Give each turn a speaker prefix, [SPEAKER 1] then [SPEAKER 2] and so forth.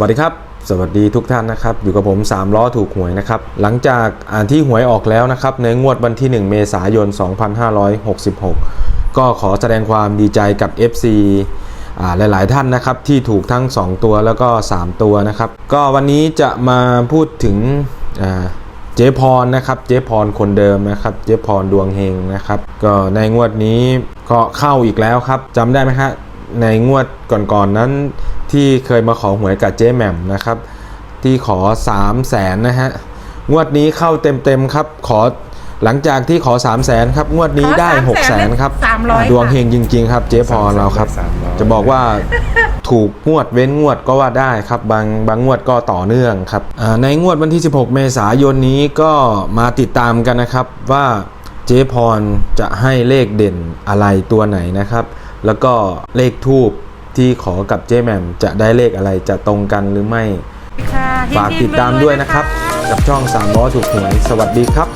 [SPEAKER 1] วัสดีครับ สวัสดีทุกท่านนะครับ อยู่กับผม 3 ล้อถูกหวยนะครับ หลังจากอ่านที่หวยออกแล้วนะครับ ในงวดวันที่ 1 เมษายน 2566 ก็ขอแสดงความดีใจกับ FC อ่าหลาย ๆ ท่านนะครับ ที่ถูกทั้ง 2 ตัวแล้วก็ 3 ตัวนะครับ ก็วันนี้จะมาพูดถึงอ่าเจ๊พรนะครับเจ๊พรคนเดิมนะครับเจ๊พรดวงเฮงนะครับ ก็ในงวดนี้ก็เข้าอีกแล้วครับจำได้ไหมฮะ ในงวดก่อนๆนนั้นที่เคยมาขอหวยกับเจ๊แหม่มนะครับ ที่ขอ 3 0 0แสนนะฮะ งวดนี้เข้าเต็มๆครับ ขอหลังจากที่ขอ 3 0 0แสนครับ งวดนี้ได้
[SPEAKER 2] ขอ
[SPEAKER 1] 6 0แสนครับ
[SPEAKER 2] สามร้อย
[SPEAKER 1] ดวงเฮงจริง ๆ ครับ เจ๊พรเราครับ
[SPEAKER 3] สามร้อย
[SPEAKER 1] จะบอกว่าถูกงวดเว้นงวดก็ว่าได้ครับ บางบางงวดก็ต่อเนื่องครับอ่าในงวดวันที่ 16 เมษายนนี้ก็มาติดตามกันนะครับว่าเจ๊พรจะให้เลขเด่นอะไรตัวไหนนะครับ แล้วก็เลขทูบที่ขอกับเจ๊แหม่มจะได้เลขอะไรจะตรงกันหรือไม่
[SPEAKER 2] ค่ะ
[SPEAKER 1] ฝากติดตามด้วยนะครับ กับช่อง3ล้อถูกหวย สวัสดีครับ